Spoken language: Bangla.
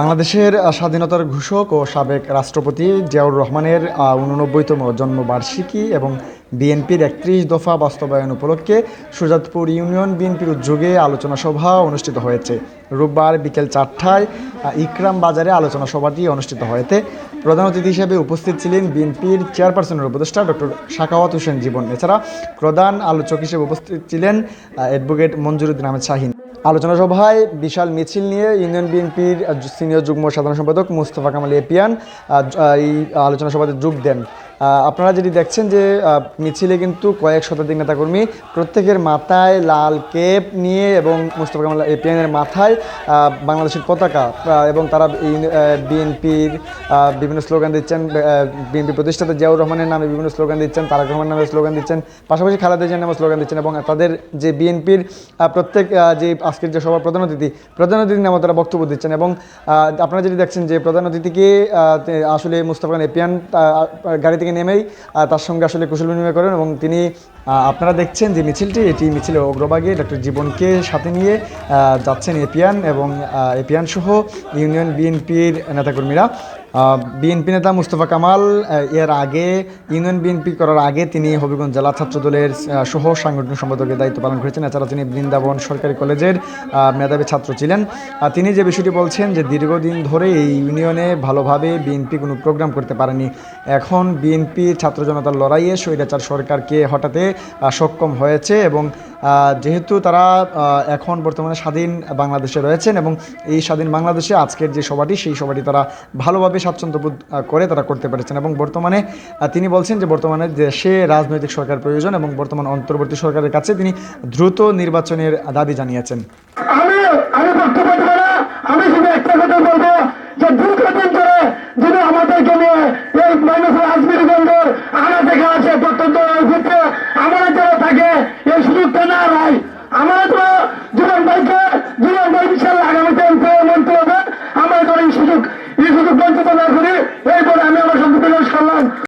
বাংলাদেশের স্বাধীনতার ঘোষক ও সাবেক রাষ্ট্রপতি জিয়াউর রহমানের উননব্বইতম জন্মবার্ষিকী এবং বিএনপির একত্রিশ দফা বাস্তবায়ন উপলক্ষে সুজাতপুর ইউনিয়ন বিএনপির উদ্যোগে আলোচনা সভা অনুষ্ঠিত হয়েছে। রোববার বিকেল চারটায় ইকরাম বাজারে আলোচনা সভাটি অনুষ্ঠিত হয়েছে। প্রধান অতিথি হিসেবে উপস্থিত ছিলেন বিএনপির চেয়ারপারসনের উপদেষ্টা ডক্টর শাকাওয়াত হোসেন জীবন। এছাড়া প্রধান আলোচক হিসেবে উপস্থিত ছিলেন অ্যাডভোকেট মঞ্জুরুদ্দিন আহমেদ শাহিন। আলোচনা সভায় বিশাল মিছিল নিয়ে ইউনিয়ন বিএনপির সিনিয়র যুগ্ম সাধারণ সম্পাদক মুস্তফা কামাল এপিয়ান এই আলোচনা সভাতে যোগ দেন। আপনারা যেটি দেখছেন যে মিছিলে কিন্তু কয়েক শতাধিক নেতাকর্মী প্রত্যেকের মাথায় লাল কেপ নিয়ে এবং মুস্তফা কামাল এপিয়ানের মাথায় বাংলাদেশের পতাকা এবং তারা বিএনপির বিভিন্ন স্লোগান দিচ্ছেন বিএনপি প্রতিষ্ঠাতা জিয়াউর রহমানের নামে বিভিন্ন স্লোগান দিচ্ছেন, তারাক রহমান নামে স্লোগান দিচ্ছেন, পাশাপাশি খালেদা জিয়ার নামে স্লোগান দিচ্ছেন এবং তাদের যে বিএনপির প্রত্যেক যে আজকের যে সবার প্রধান অতিথি, প্রধান অতিথির নামে তারা বক্তব্য দিচ্ছেন এবং আপনারা যেটি দেখছেন যে প্রধান অতিথিকে আসলে মুস্তফা খান এপিয়ান গাড়ি থেকে নেমেই তার সঙ্গে আসলে কুশল বিনিময় করেন এবং তিনি আপনারা দেখছেন যে মিছিলটি, এটি মিছিলের অগ্রভাগে ডক্টর জীবনকে সাথে নিয়ে যাচ্ছেন এপিয়ান এবং এপিয়ান সহ ইউনিয়ন বিএনপির নেতাকর্মীরা। বিএনপি নেতা মুস্তফা কামাল এর আগে, ইউনিয়ন বিএনপি করার আগে তিনি হবিগঞ্জ জেলা ছাত্র দলের সহ সাংগঠনিক সম্পাদকের দায়িত্ব পালন করেছেন। এছাড়া তিনি বৃন্দাবন সরকারি কলেজের মেধাবী ছাত্র ছিলেন। তিনি যে বিষয়টি বলছেন যে দীর্ঘদিন ধরে এই ইউনিয়নে ভালোভাবে বিএনপি কোনো প্রোগ্রাম করতে পারেনি। এখন বিএনপি ছাত্র জনতার লড়াইয়ে স্বৈরাচার সরকারকে হঠাতে সক্ষম হয়েছে এবং যেহেতু তারা এখন বর্তমানে স্বাধীন বাংলাদেশে রয়েছেন এবং এই স্বাধীন বাংলাদেশে আজকের যে সভাটি, সেই সভাটি তারা ভালোভাবে স্বাচ্ছন্দ্যবোধ করে তারা করতে পেরেছেন এবং বর্তমানে তিনি বলছেন যে বর্তমানে দেশে রাজনৈতিক সরকার প্রয়োজন এবং বর্তমান অন্তর্বর্তী সরকারের কাছে তিনি দ্রুত নির্বাচনের দাবি জানিয়েছেন। সুযোগ এই সুযোগ বঞ্চিত না করে। এই